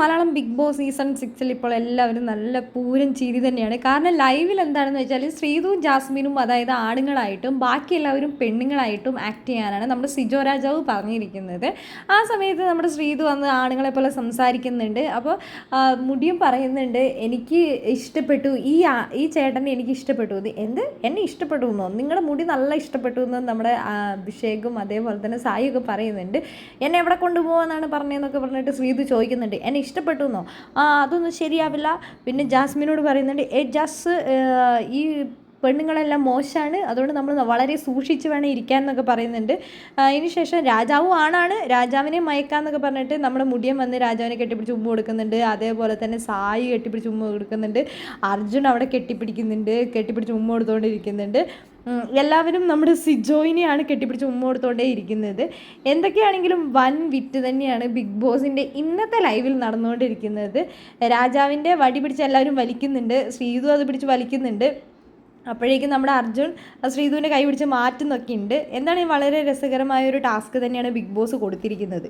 Malayalam big boss season സിക്സിൽ ഇപ്പോൾ എല്ലാവരും നല്ല പൂരം ചിരി തന്നെയാണ്. കാരണം ലൈവിൽ എന്താണെന്ന് വെച്ചാൽ ശ്രീതുവും ജാസ്മിനും അതായത് ആണുങ്ങളായിട്ടും ബാക്കി എല്ലാവരും പെണ്ണുങ്ങളായിട്ടും ആക്ട് ചെയ്യാനാണ് നമ്മുടെ സിജോ രാജാവ് പറഞ്ഞിരിക്കുന്നത്. ആ സമയത്ത് നമ്മുടെ ശ്രീതു വന്ന് ആണുങ്ങളെ പോലെ സംസാരിക്കുന്നുണ്ട്. അപ്പോൾ മുടിയും പറയുന്നുണ്ട് എനിക്ക് ഇഷ്ടപ്പെട്ടു. ഈ ഈ ചേട്ടനെ എനിക്ക് ഇഷ്ടപ്പെട്ടു. എന്ത്? എന്നെ ഇഷ്ടപ്പെട്ടു എന്നോ? നിങ്ങളുടെ മുടി നല്ല ഇഷ്ടപ്പെട്ടു എന്ന് നമ്മുടെ അഭിഷേകും അതേപോലെ തന്നെ സായിയൊക്കെ പറയുന്നുണ്ട്. എന്നെ എവിടെ കൊണ്ടുപോകാന്നാണ് പറഞ്ഞതെന്നൊക്കെ പറഞ്ഞിട്ട് ശ്രീതു ചോദിക്കുന്നുണ്ട്. എന്നെ ഇഷ്ടപ്പെട്ടു എന്നോ ആ അതൊന്നും ശരിയാവില്ല. പിന്നെ ജാസ്മിനോട് പറയുന്നുണ്ട് ഏ ജാസ് ഈ പെണ്ണുങ്ങളെല്ലാം മോശമാണ് അതുകൊണ്ട് നമ്മൾ വളരെ സൂക്ഷിച്ച് വേണം ഇരിക്കാൻ എന്നൊക്കെ പറയുന്നുണ്ട്. അതിനുശേഷം അതിന് ശേഷം രാജാവും ആണാണ്. രാജാവിനെ മയക്കാന്നൊക്കെ പറഞ്ഞിട്ട് നമ്മുടെ മുടിയൻ വന്ന് രാജാവിനെ കെട്ടിപ്പിടിച്ച് ഉമ്മ കൊടുക്കുന്നുണ്ട്. അതേപോലെ തന്നെ സായി കെട്ടിപ്പിടിച്ച് ഉമ്മ കൊടുക്കുന്നുണ്ട്. അർജുൻ അവിടെ കെട്ടിപ്പിടിക്കുന്നുണ്ട്. കെട്ടിപ്പിടിച്ച് ഉമ്മ കൊടുത്തുകൊണ്ടിരിക്കുന്നുണ്ട് എല്ലാവരും നമ്മുടെ സിജോയിനെയാണ് കെട്ടിപ്പിടിച്ച് ഉമ്മ കൊടുത്തോണ്ടേ ഇരിക്കുന്നത്. എന്തൊക്കെയാണെങ്കിലും വൻ വിറ്റ് തന്നെയാണ് ബിഗ് ബോസിന്റെ ഇന്നത്തെ ലൈവിൽ നടന്നുകൊണ്ടിരിക്കുന്നത്. രാജാവിന്റെ വടി പിടിച്ച് എല്ലാവരും വലിക്കുന്നുണ്ട്. ശ്രീതു അത് പിടിച്ച് വലിക്കുന്നുണ്ട്. അപ്പോഴേക്കും നമ്മുടെ അർജുൻ ശ്രീധുവിന്റെ കൈ പിടിച്ച് മാറ്റുന്നൊക്കെ ഉണ്ട്. എന്താണ് ഈ വളരെ രസകരമായ ഒരു ടാസ്ക് തന്നെയാണ് ബിഗ് ബോസ് കൊടുത്തിരിക്കുന്നത്?